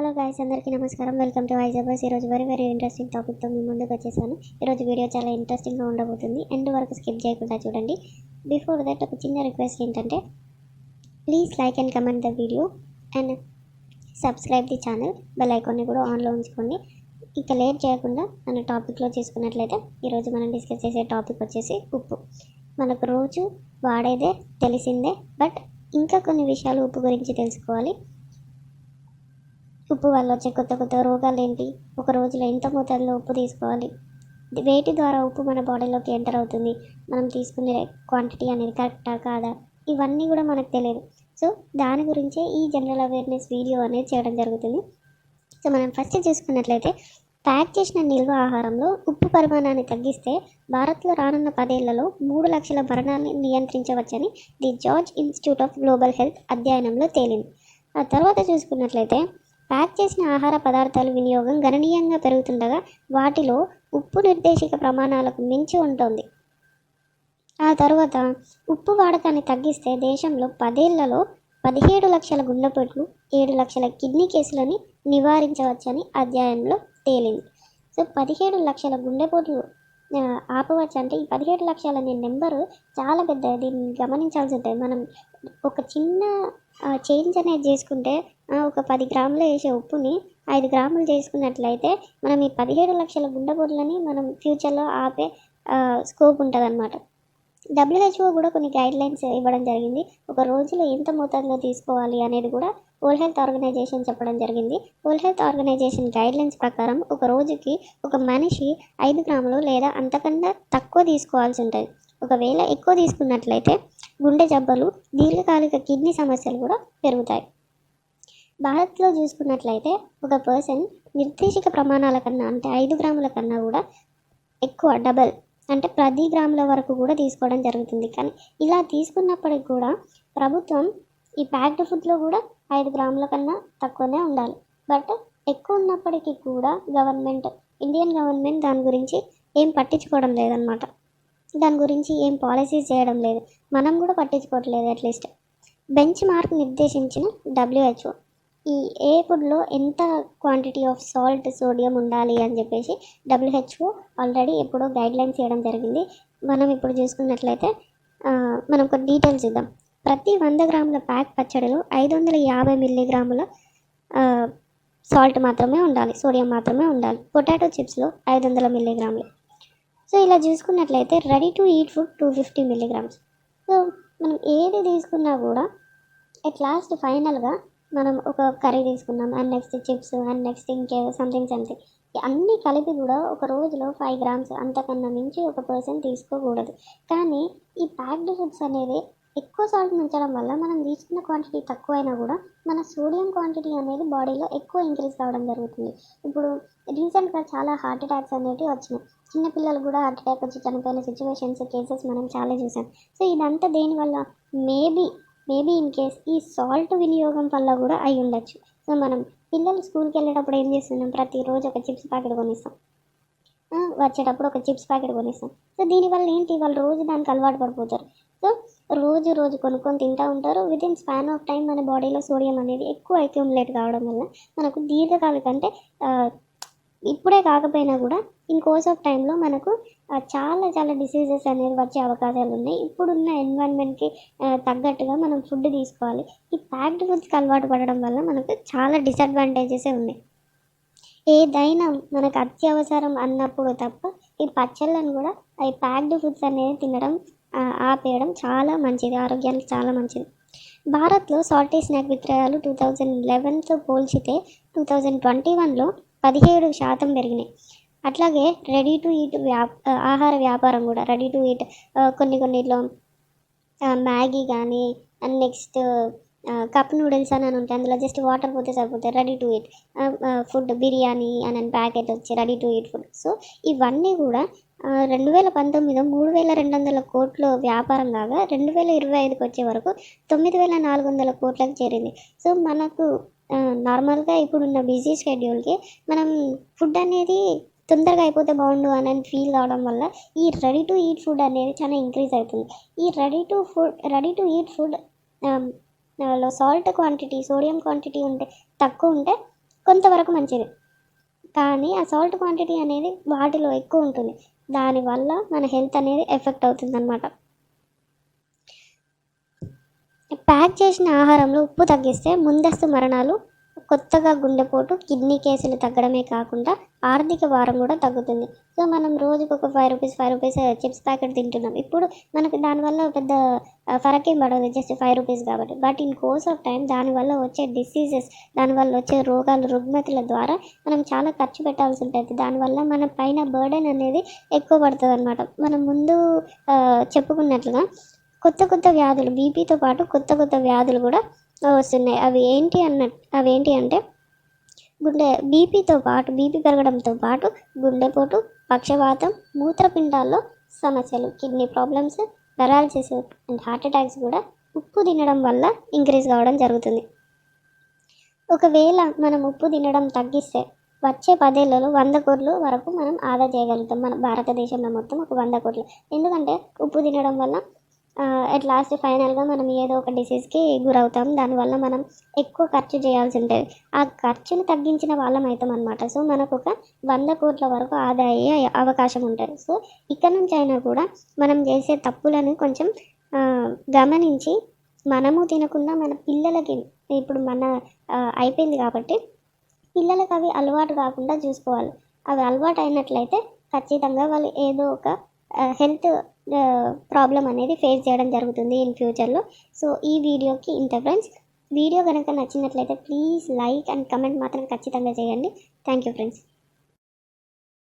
Hello guys అందరికీ నమస్కారం. Welcome to హైజాబాస్ ఈరోజు వెరీ వెరీ ఇంట్రెస్టింగ్ టాపిక్తో మీ ముందుకు వచ్చేసాను. ఈరోజు వీడియో చాలా ఇంట్రెస్టింగ్గా ఉండబోతుంది. ఎండ్ వరకు స్కిప్ చేయకుండా చూడండి. బిఫోర్ దట్ ఒక చిన్న రిక్వెస్ట్ ఏంటంటే please like and comment the video and subscribe the channel bell ఐకాన్ని కూడా ఆన్లో ఉంచుకోండి. ఇక లేట్ చేయకుండా మన టాపిక్లో చేసుకున్నట్లయితే ఈరోజు మనం డిస్కస్ చేసే టాపిక్ వచ్చేసి ఉప్పు. మనకు రోజు వాడేదే తెలిసిందే బట్ ఇంకా కొన్ని విషయాలు ఉప్పు గురించి తెలుసుకోవాలి. ఉప్పు వల్ల వచ్చే కొత్త కొత్త రోగాలు ఏంటి ఒక రోజులో ఎంత మోతాదులో ఉప్పు తీసుకోవాలి? వేటి ద్వారా ఉప్పు మన బాడీలోకి ఎంటర్ అవుతుంది? మనం తీసుకునే క్వాంటిటీ అనేది కరెక్టా కాదా? ఇవన్నీ కూడా మనకు తెలియదు. సో దాని గురించే ఈ జనరల్ అవేర్నెస్ వీడియో అనేది చేయడం జరుగుతుంది. సో మనం ఫస్ట్ చూసుకున్నట్లయితే ప్యాక్ చేసిన నిల్వ ఆహారంలో ఉప్పు పరిమాణాన్ని తగ్గిస్తే భారత్లో రానున్న పదేళ్ళలో మూడు లక్షల మరణాన్ని నియంత్రించవచ్చని the George institute of global health అధ్యయనంలో తేలింది. ఆ తర్వాత చూసుకున్నట్లయితే ప్యాక్ చేసిన ఆహార పదార్థాల వినియోగం గణనీయంగా పెరుగుతుండగా వాటిలో ఉప్పు నిర్దేశిక ప్రమాణాలకు మించి ఉంటుంది. ఆ తర్వాత ఉప్పు వాడకాన్ని తగ్గిస్తే దేశంలో పదేళ్ళలో పదిహేడు లక్షల గుండెపోట్లు ఏడు లక్షల కిడ్నీ కేసులని నివారించవచ్చని అధ్యయనంలో తేలింది. సో పదిహేడు లక్షల గుండెపోట్లు ఆపవచ్చు అంటే ఈ పదిహేడు లక్షల అనే నెంబరు చాలా పెద్ద దీన్ని గమనించాల్సి ఉంటుంది. మనం ఒక చిన్న చేంజ్ అనేది చేసుకుంటే ఒక పది గ్రాములు వేసే ఉప్పుని ఐదు గ్రాములు చేసుకున్నట్లయితే మనం ఈ పదిహేడు లక్షల గుండెపోట్లని మనం ఫ్యూచర్లో ఆపే స్కోప్ ఉంటుంది అనమాట డబ్ల్యూహెచ్ఓ కూడా కొన్ని గైడ్ లైన్స్ ఇవ్వడం జరిగింది. ఒక రోజులో ఎంత మోతాదులో తీసుకోవాలి అనేది కూడా వరల్డ్ హెల్త్ ఆర్గనైజేషన్ చెప్పడం జరిగింది. World health organisation guidelines ప్రకారం ఒక రోజుకి ఒక మనిషి ఐదు గ్రాములు లేదా అంతకన్నా తక్కువ తీసుకోవాల్సి ఉంటుంది. ఒకవేళ ఎక్కువ తీసుకున్నట్లయితే గుండె జబ్బలు దీర్ఘకాలిక కిడ్నీ సమస్యలు కూడా పెరుగుతాయి. భారత్లో చూసుకున్నట్లయితే ఒక పర్సన్ నిర్దేశిక ప్రమాణాల కన్నా అంటే ఐదు గ్రాముల కన్నా కూడా ఎక్కువ డబల్ అంటే పది గ్రాముల వరకు కూడా తీసుకోవడం జరుగుతుంది. కానీ ఇలా తీసుకున్నప్పటికి కూడా ప్రభుత్వం ఈ ప్యాక్డ్ ఫుడ్లో కూడా ఐదు గ్రాముల కన్నా తక్కువనే ఉండాలి. బట్ ఎక్కువ ఉన్నప్పటికీ కూడా గవర్నమెంట్ ఇండియన్ గవర్నమెంట్ దాని గురించి ఏం పట్టించుకోవడం లేదనమాట దాని గురించి ఏం పాలసీస్ చేయడం లేదు. మనం కూడా పట్టించుకోవట్లేదు అట్లీస్ట్ బెంచ్ మార్క్ నిర్దేశించిన డబ్ల్యూహెచ్ఓ ఈ ఏ ఫుడ్లో ఎంత క్వాంటిటీ ఆఫ్ సాల్ట్ సోడియం ఉండాలి అని చెప్పేసి డబ్ల్యూహెచ్ఓ ఆల్రెడీ ఎప్పుడో గైడ్లైన్స్ చేయడం జరిగింది. మనం ఇప్పుడు చూసుకున్నట్లయితే మనం కొన్ని డీటెయిల్స్ చూద్దాం. ప్రతి వంద గ్రాముల ప్యాక్ పచ్చడిలో ఐదు వందల యాభై మిల్లీగ్రాముల సాల్ట్ మాత్రమే ఉండాలి సోడియం మాత్రమే ఉండాలి. పొటాటో చిప్స్లో ఐదు వందల మిల్లీగ్రాములు. సో ఇలా చూసుకున్నట్లయితే ready to eat food two fifty milligrams. So మనం ఏది తీసుకున్నా కూడా అట్ లాస్ట్ ఫైనల్గా మనం ఒక కర్రీ తీసుకున్నాం. And next chips and next ఇంకే సంథింగ్ సంథింగ్ అన్నీ కలిపి కూడా ఒక రోజులో ఫైవ్ గ్రామ్స్ అంతకన్నా మించి ఒక పర్సన్ తీసుకోకూడదు. కానీ ఈ ప్యాక్డ్ ఫుడ్స్ అనేది ఎక్కువ సాల్ట్ ఉంచడం వల్ల మనం తీసుకున్న క్వాంటిటీ తక్కువైనా కూడా మన సోడియం క్వాంటిటీ అనేది బాడీలో ఎక్కువ ఇంక్రీజ్ కావడం జరుగుతుంది. ఇప్పుడు రీసెంట్గా చాలా హార్ట్ అటాక్స్ అనేవి వచ్చినాయి. చిన్నపిల్లలు కూడా హార్ట్ అటాక్ వచ్చి చనిపోయిన సిచ్యువేషన్స్ కేసెస్ మనం చాలా చూసాం. సో ఇదంతా దేనివల్ల మేబీ మేబీ ఇన్ కేస్ ఈ సాల్ట్ వినియోగం వల్ల కూడా అయి ఉండొచ్చు. సో మనం పిల్లలు స్కూల్కి వెళ్ళేటప్పుడు ఏం చేస్తున్నాం? ప్రతిరోజు ఒక చిప్స్ ప్యాకెట్ కొనిస్తాం. వచ్చేటప్పుడు ఒక చిప్స్ ప్యాకెట్ కొనిస్తాం. సో దీనివల్ల ఏంటి? వాళ్ళు రోజు దానికి అలవాటు పడిపోతారు. సో రోజు రోజు కొనుక్కొని తింటూ ఉంటారు. With in span of time మన బాడీలో సోడియం అనేది ఎక్కువ అక్యూములేట్ కావడం వల్ల మనకు దీర్ఘకాలిక అంటే ఇప్పుడే కాకపోయినా కూడా ఇన్ కోర్స్ ఆఫ్ టైంలో మనకు చాలా చాలా డిసీజెస్ అనేది వచ్చే అవకాశాలు ఉన్నాయి. ఇప్పుడున్న ఎన్వైరన్మెంట్కి తగ్గట్టుగా మనం ఫుడ్ తీసుకోవాలి. ఈ ప్యాక్డ్ ఫుడ్స్కి అలవాటు పడడం వల్ల మనకు చాలా డిసడ్వాంటేజెస్ ఉన్నాయి. ఏదైనా మనకు అత్యవసరం అన్నప్పుడు తప్ప ఈ పచ్చళ్ళను కూడా ఈ ప్యాక్డ్ ఫుడ్స్ అనేది తినడం ఆపేయడం చాలా మంచిది. ఆరోగ్యానికి చాలా మంచిది. భారత్లో సాల్టీ స్నాక్ విక్రయాలు టూ థౌజండ్ లెవెన్తో పోల్చితే టూ థౌజండ్ ట్వంటీ వన్లో పదిహేడు శాతం పెరిగినాయి. అట్లాగే రెడీ టు ఈట్ వ్యా ఆహార వ్యాపారం కూడా రెడీ టు ఈట్ కొన్ని కొన్నిట్లో మ్యాగీ కానీ అండ్ నెక్స్ట్ కప్ నూడిల్స్ అని ఉంటాయి. అందులో జస్ట్ వాటర్ పోతే సరిపోతాయి ready to eat food biryani అని ప్యాకెట్ వచ్చి ready to eat food so ఇవన్నీ కూడా రెండు వేల పంతొమ్మిది మూడు వేల రెండు వందల కోట్ల వ్యాపారం కాగా రెండు వేల ఇరవై ఐదుకి వచ్చే వరకు తొమ్మిది వేల నాలుగు వందల కోట్లకు చేరింది. సో మనకు నార్మల్గా ఇప్పుడున్న బిజీ షెడ్యూల్కి మనం ఫుడ్ అనేది తొందరగా అయిపోతే బాగుండు అని ఫీల్ కావడం వల్ల ఈ రెడీ టు ఈట్ ఫుడ్ అనేది చాలా ఇంక్రీజ్ అవుతుంది. ఈ ready to food ready to eat food లో సాల్ట్ క్వాంటిటీ సోడియం క్వాంటిటీ ఉంటే తక్కువ ఉంటే కొంతవరకు మంచిది. కానీ ఆ సాల్ట్ క్వాంటిటీ అనేది వాటిలో ఎక్కువ ఉంటుంది. దానివల్ల మన హెల్త్ అనేది ఎఫెక్ట్ అవుతుందన్నమాట. ప్యాక్ చేసిన ఆహారంలో ఉప్పు తగ్గిస్తే ముందస్తు మరణాలు కొత్తగా గుండెపోటు కిడ్నీ కేసులు తగ్గడమే కాకుండా ఆర్థిక భారం కూడా తగ్గుతుంది. సో మనం రోజుకు ఒక five rupees five rupees chips packet తింటున్నాం. ఇప్పుడు మనకు దానివల్ల పెద్ద uh, ఫరక్ ఏం పడదు. జస్ట్ ఫైవ్ రూపీస్ కాబట్టి. But in course of time దానివల్ల వచ్చే డిసీజెస్ దానివల్ల వచ్చే రోగాలు రుగ్మతుల ద్వారా మనం చాలా ఖర్చు పెట్టాల్సి ఉంటుంది. దానివల్ల మన పైన బర్డెన్ అనేది ఎక్కువ పడుతుంది అనమాట మనం ముందు uh, చెప్పుకున్నట్లుగా కొత్త కొత్త వ్యాధులు బీపీతో పాటు కొత్త కొత్త వ్యాధులు కూడా వస్తున్నాయి. అవి ఏంటి అన్న అవి ఏంటి అంటే గుండె బీపీతో పాటు బీపీ పెరగడంతో పాటు గుండెపోటు పక్షవాతం మూత్రపిండాల్లో సమస్యలు kidney problems paralysis and heart attacks కూడా ఉప్పు తినడం వల్ల ఇంక్రీజ్ కావడం జరుగుతుంది. ఒకవేళ మనం ఉప్పు తినడం తగ్గిస్తే వచ్చే పదేళ్ళలో వంద కోట్లు వరకు మనం ఆదా చేయగలుగుతాం. మన భారతదేశంలో మొత్తం ఒక వంద కోట్లు. ఎందుకంటే ఉప్పు తినడం వల్ల అట్ లాస్ట్ ఫైనల్గా మనం ఏదో ఒక డిసీజ్కి గురవుతాం. దానివల్ల మనం ఎక్కువ ఖర్చు చేయాల్సి ఉంటుంది ఆ ఖర్చును తగ్గించిన వాళ్ళం అవుతాం అనమాట సో మనకు ఒక వంద కోట్ల వరకు ఆదా అయ్యే అవకాశం ఉంటుంది. సో ఇక్కడ నుంచి అయినా కూడా మనం చేసే తప్పులను కొంచెం గమనించి మనము తినకుండా మన పిల్లలకి ఇప్పుడు మన అయిపోయింది కాబట్టి పిల్లలకు అవి అలవాటు కాకుండా చూసుకోవాలి. అవి అలవాటు అయినట్లయితే ఖచ్చితంగా వాళ్ళు ఏదో ఒక హెల్త్ ప్రాబ్లం అనేది ఫేస్ చేయడం జరుగుతుంది ఇన్ ఫ్యూచర్లో సో ఈ వీడియోకి ఇంత ఫ్రెండ్స్ వీడియో కనుక నచ్చినట్లయితే ప్లీజ్ లైక్ అండ్ కమెంట్ మాత్రం ఖచ్చితంగా చేయండి. Thank you friends